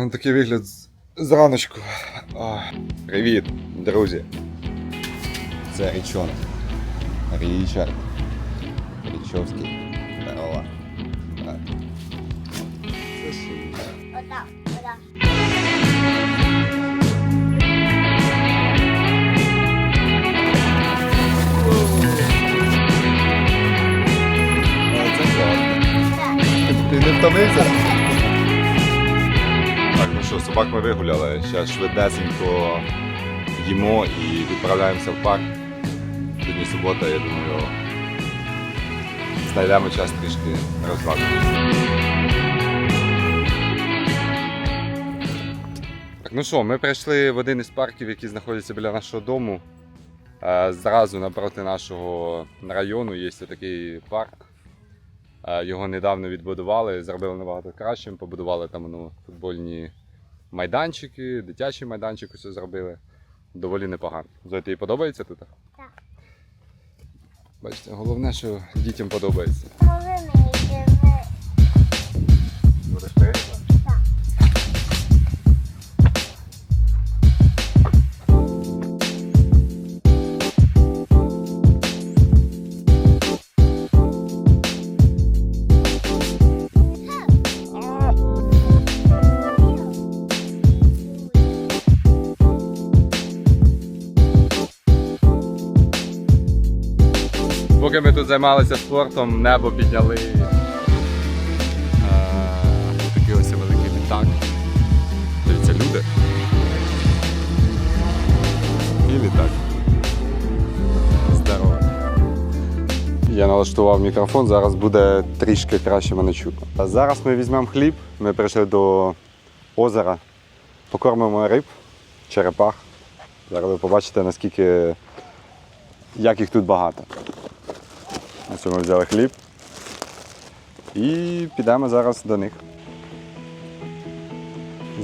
Е, Такий вигляд зраночку. Привіт, друзі. Це Річонок. Річард. Річовський. Здорово. Отак, отак. Ти не втомився? Собак ми вигуляли. Зараз швидесенько їмо і відправляємося в парк. Сьогодні субота, я думаю, знайдемо час трішки розважитися. Так, ну що, ми прийшли в один із парків, які знаходяться біля нашого дому. Е, Зразу напроти нашого району є такий парк. Е, Його недавно відбудували, зробили набагато кращим, побудували там ну, футбольні майданчики, дитячий майданчик усе зробили. Доволі непогано. Зоя, тобі подобається тут? Так. Бачите, головне, що дітям подобається. Може мені. Будеш приїхати? Тут займалися спортом, небо підняли. Е, такий ось великий літак. Дивіться, люди. І літак. Здорово. Я налаштував мікрофон, зараз буде трішки краще мене чутно. Зараз ми візьмемо хліб, ми прийшли до озера, покормимо риб, черепах. Зараз ви побачите, наскільки як їх тут багато. Ось ми взяли хліб. І підемо зараз до них.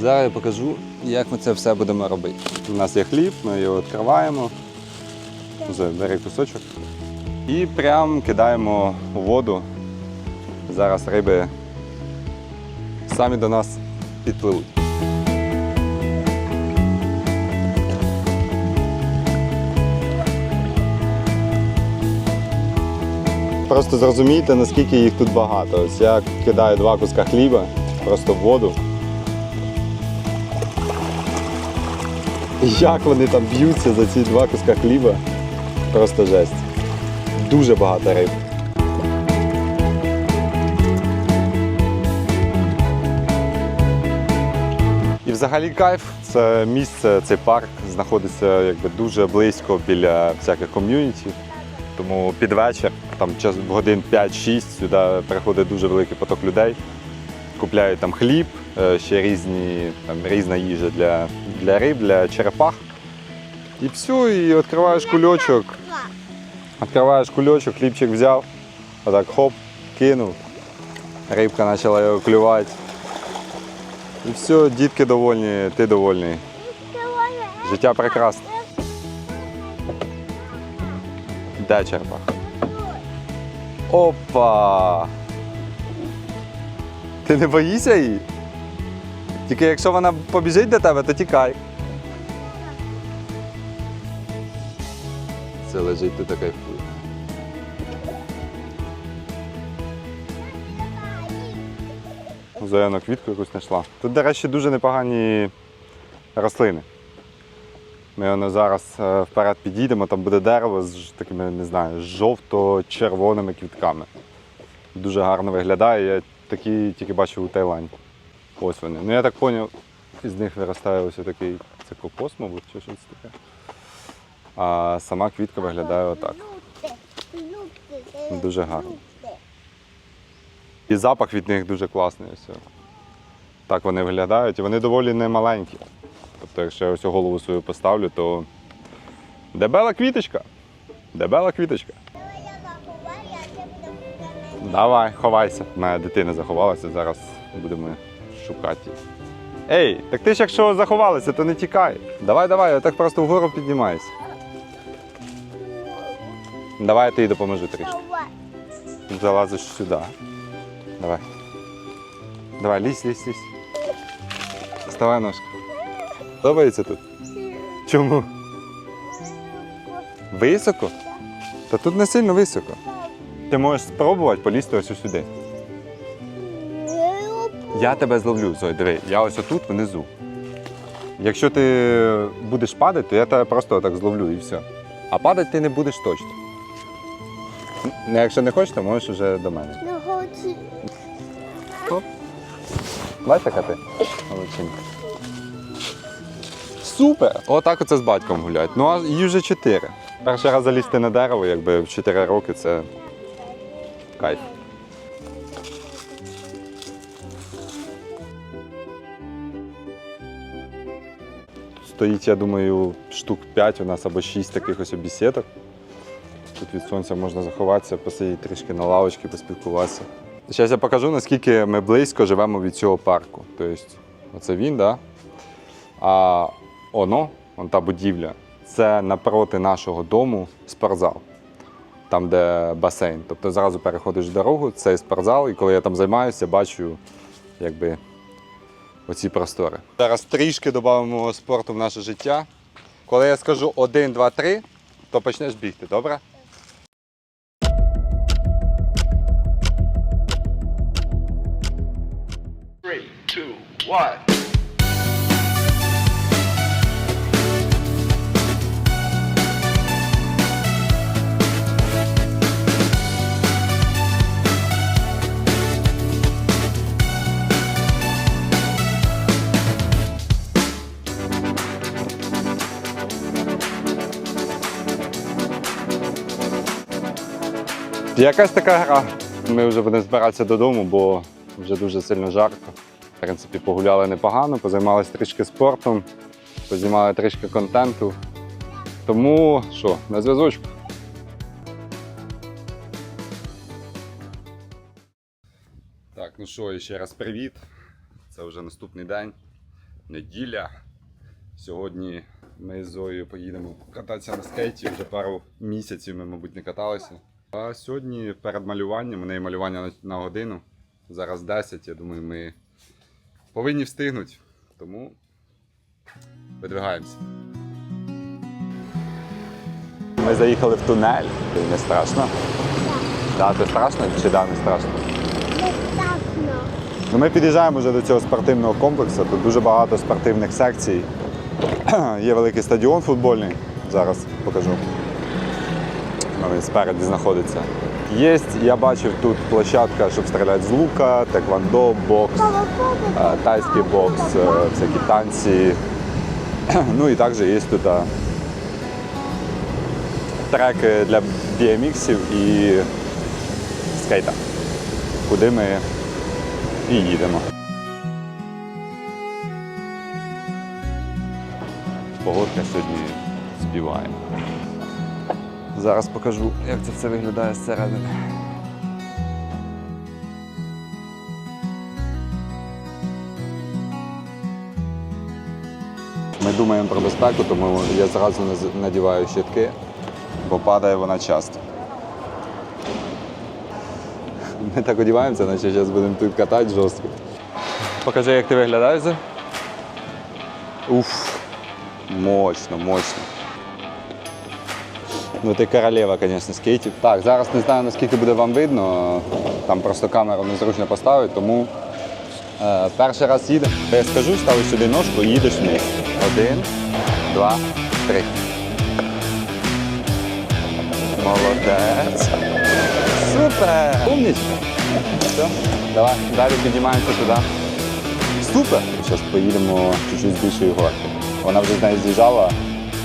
Зараз я покажу, як ми це все будемо робити. У нас є хліб, ми його відкриваємо. Бери кусочок. І прям кидаємо у воду. Зараз риби самі до нас підпливуть. Просто зрозумійте, наскільки їх тут багато. Ось я кидаю два куска хліба просто в воду. Як вони там б'ються за ці два куска хліба. Просто жесть. Дуже багато риб. І взагалі кайф, це місце, цей парк знаходиться якби дуже близько біля всяких ком'юніті. Тому під вечір, там час годин 5-6, сюди приходить дуже великий поток людей. Купляють там хліб, е, ще різні, там, різна їжа для, для риб, для черепах. І все, і відкриваєш кульочок. Відкриваєш кульочок, хлібчик взяв, отак хоп, кинув. Рибка почала його клювати. І все, дітки довольні, ти довольний. Життя прекрасне. Де черепах? Опа! Ти не боїшся її? Тільки якщо вона побіжить до тебе, то тікай. Це лежить тут кайфує. Зояна квітку якусь знайшла. Тут, до речі, дуже непогані рослини. Ми воно зараз е, вперед підійдемо, там буде дерево з такими, не знаю, жовто-червоними квітками. Дуже гарно виглядає. Я такі тільки бачив у Таїланді. Ось вони. Ну я так зрозумів, із них виростає ось такий це кокос, мабуть, чи щось таке. А сама квітка виглядає отак. Дуже гарно. І запах від них дуже класний. Ось. Так вони виглядають. І вони доволі немаленькі. Тобто, якщо я ось голову свою поставлю, то дебела квіточка. Дебела квіточка. Давай, ховайся. Моя дитина заховалася, зараз будемо шукати її. Ей, так ти ж якщо заховалася, то не тікай. Давай, давай, я так просто вгору піднімаюся. Давай я тобі допоможу трішки. Залазиш сюди. Давай. Давай, лізь, лізь, лізь. Вставай ножку. Подобається тут? Чому? Високо? Та тут не сильно високо. Ти можеш спробувати полізти ось сюди. Я тебе зловлю, Зой, диви, я ось отут внизу. Якщо ти будеш падати, то я тебе просто так зловлю і все. А падати ти не будеш точно. Ну, якщо не хочеш, то можеш вже до мене. Не хочу. Бачиш, яка ти? Молодчинка. Супер! Отак оце з батьком гуляють. Ну а їй вже чотири. Перший раз залізти на дерево, якби в 4 роки це кайф. Стоїть, я думаю, штук 5 у нас або 6 таких ось бесідок. Тут від сонця можна заховатися, посидіти трішки на лавочці, поспілкуватися. Зараз я покажу, наскільки ми близько живемо від цього парку. Тобто, оце він, да? а воно, вон та будівля, це напроти нашого дому спортзал, там, де басейн. Тобто зразу переходиш дорогу, це спортзал, і коли я там займаюся, бачу якби, оці простори. Зараз трішки додамо спорту в наше життя. Коли я скажу 1, 2, 3, то почнеш бігти, добре? Three, two, one. Якась така гра. Ми вже будемо збиратися додому, бо вже дуже сильно жарко. В принципі, погуляли непогано, позаймалися трішки спортом, познімали трішки контенту. Тому що, на зв'язочку. Так, ну що, ще раз привіт. Це вже наступний день, неділя. Сьогодні ми з Зоєю поїдемо кататися на скейті. Вже пару місяців ми, мабуть, не каталися. А сьогодні перед малюванням, у неї малювання на, на годину. Зараз 10, я думаю, ми повинні встигнути. Тому видвигаємося. Ми заїхали в тунель. Не страшно? Так, це страшно чи да, не страшно? Не страшно. Ну, ми під'їжджаємо вже до цього спортивного комплексу. Тут дуже багато спортивних секцій. Є великий стадіон футбольний. Зараз покажу. Він спереді знаходиться. Є, я бачив тут площадка, щоб стріляти з лука, теквандо, бокс, е, тайський бокс, е, всякі танці. Ну і також є тут е, треки для BMX і скейта, куди ми і їдемо. Погодка сьогодні співає. Зараз покажу, як це все виглядає зсередини. Ми думаємо про безпеку, тому я зразу надіваю щитки, бо падає вона часто. Ми так одіваємося, наче зараз будемо тут катати жорстко. Покажи, як ти виглядаєш. Уф, мощно, мощно. Ну ти королева, звісно, скейтів. Так, зараз не знаю, наскільки буде вам видно. Там просто камеру незручно поставити, тому е, перший раз їдемо. Я скажу, ставиш сюди ножку і їдеш вниз. Один, два, три. Молодець. Супер! Умнічка. Все, давай, далі піднімаємося туди. Супер! Зараз поїдемо чуть-чуть з більшої горки. Вона вже з нею з'їжджала,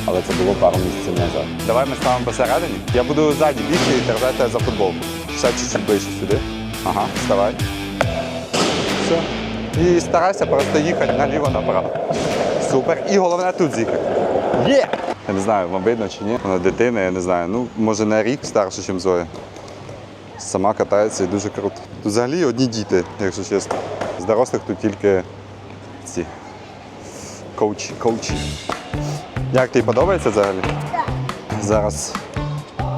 але це було пару місяців назад. Давай ми ставимо посередині. Я буду ззаді бігти і держати за футболку. Ще чуть-чуть ближче сюди. Ага, вставай. Все. І старайся просто їхати наліво-направо. Супер. І головне тут з'їхати. Є! Я не знаю, вам видно чи ні. Вона дитина, я не знаю. Ну, може на рік старше, ніж Зоя. Сама катається і дуже круто. Тут взагалі одні діти, якщо чесно. З дорослих тут тільки ці коучі. коучі. Як тобі подобається взагалі? Так. Зараз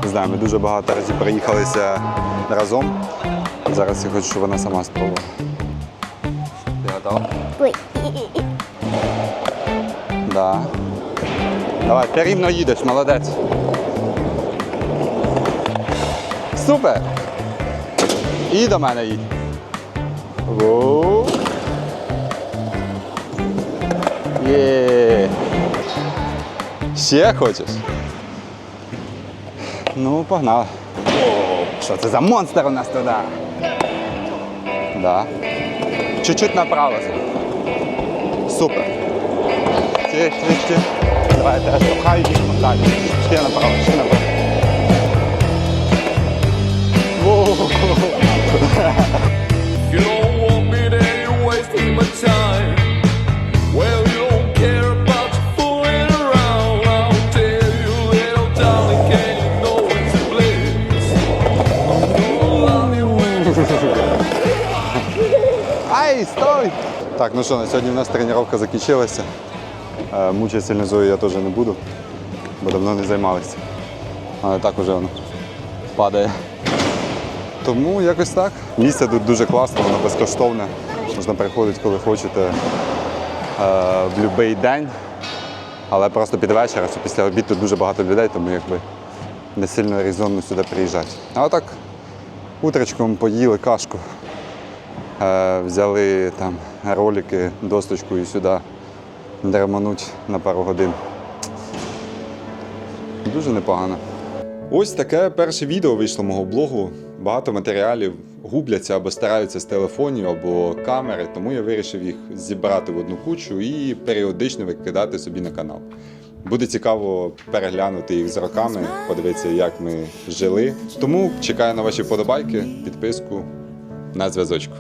не знаю, ми дуже багато разів приїхалися разом. Зараз я хочу, щоб вона сама спробувала. Ти готова? Ой. Да. Давай, ти рівно їдеш, молодець. Супер! І до мене їдь. Воу. Є. Ще хочеш? Ну, погнали. О, що це за монстр у нас туди? Да. Чуть-чуть направо. Супер. Тих, тих, тих. Давай, я тебе штовхаю їх далі. Ще направо, ще направо. Ай, стой! Так, ну що, на сьогодні в нас тренування закінчилася. Е, Мучити сильно Зою я теж не буду, бо давно не займалися. Але так уже воно падає. Тому якось так. Місце тут дуже класне, воно безкоштовне. Можна приходити, коли хочете е, в будь-який день. Але просто під вечір, після обіду тут дуже багато людей, тому якби не сильно резонно сюди приїжджати. А отак утречком поїли кашку. Е, взяли там ролики, досточку і сюди дермануть на пару годин. Дуже непогано. Ось таке перше відео вийшло мого блогу. Багато матеріалів губляться або стараються з телефонів або камери, тому я вирішив їх зібрати в одну кучу і періодично викидати собі на канал. Буде цікаво переглянути їх з роками, подивитися, як ми жили. Тому чекаю на ваші вподобайки, підписку на зв'язочку.